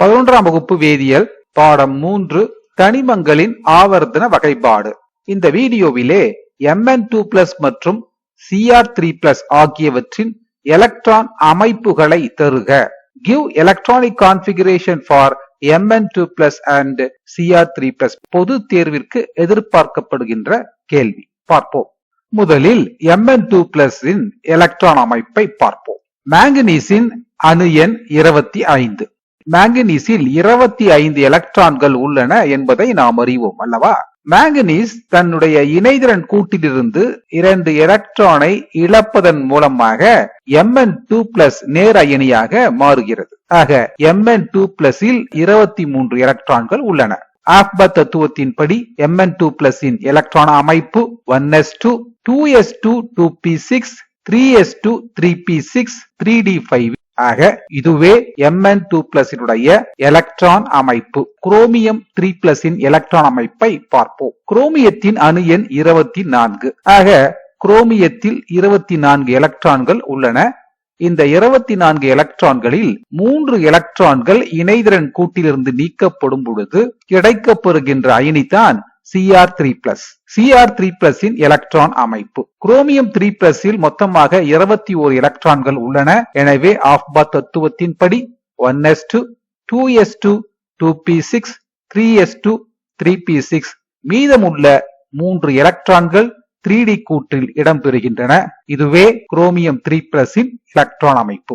பதினொன்றாம் வகுப்பு வேதியியல் பாடம் மூன்று தனிமங்களின் ஆவர்த்தன வகைப்பாடு. இந்த வீடியோவிலே Mn2 டூ பிளஸ் மற்றும் Cr3 த்ரீ பிளஸ் ஆகியவற்றின் எலக்ட்ரான் அமைப்புகளை தருக. Give electronic configuration for Mn2 two plus and Cr3 three plus பொது தேர்விற்கு எதிர்பார்க்கப்படுகின்ற கேள்வி. பார்ப்போம். முதலில் Mn2 டூ பிளஸ் இன் எலக்ட்ரான் அமைப்பை பார்ப்போம். மேங்கனீஸின் அணு எண் இருபத்தி ஐந்து. மேங்கனீஸில் இருபத்தி ஐந்து எலக்ட்ரான்கள் உள்ளன என்பதை நாம் அறிவோம் அல்லவா? மேங்கனீஸ் தன்னுடைய இணைதிறன் கூட்டிலிருந்து இரண்டு எலக்ட்ரானை இழப்பதன் மூலமாக Mn டூ பிளஸ் நேர் அயனியாக மாறுகிறது. ஆக Mn டூ பிளஸில் இருபத்தி மூன்று எலக்ட்ரான்கள் உள்ளன. ஆப்பத் தத்துவத்தின் படி எம் என் டூ பிளஸ் இன் எலக்ட்ரான் அமைப்பு one S two two S two two P six three S two three P six three D five ஆக இதுவே Mn டூ பிளஸினுடைய எலக்ட்ரான் அமைப்பு. குரோமியம் த்ரீ பிளஸின் எலக்ட்ரான் அமைப்பை பார்ப்போம். குரோமியத்தின் அணு எண் இருபத்தி நான்கு. ஆக குரோமியத்தில் இருபத்தி நான்கு எலக்ட்ரான்கள் உள்ளன. இந்த இருபத்தி நான்கு எலக்ட்ரான்களில் மூன்று எலக்ட்ரான்கள் இணைதிறன் கூட்டிலிருந்து நீக்கப்படும் பொழுது கிடைக்கப்பெறுகின்ற அயனிதான் CR three plus CR three பிளஸின் electron அமைப்பு. குரோமியம் த்ரீ பிளஸில் மொத்தமாக இருபத்தி ஓரு எலக்ட்ரான்கள் உள்ளன. எனவே ஆஃபா தத்துவத்தின்படி one S two two S two two P six three S two three P six மீதமுள்ள மூன்று எலக்ட்ரான்கள் த்ரீ டி கூற்றில் இடம்பெறுகின்றன. இதுவே குரோமியம் த்ரீ பிளஸின் எலக்ட்ரான் அமைப்பு.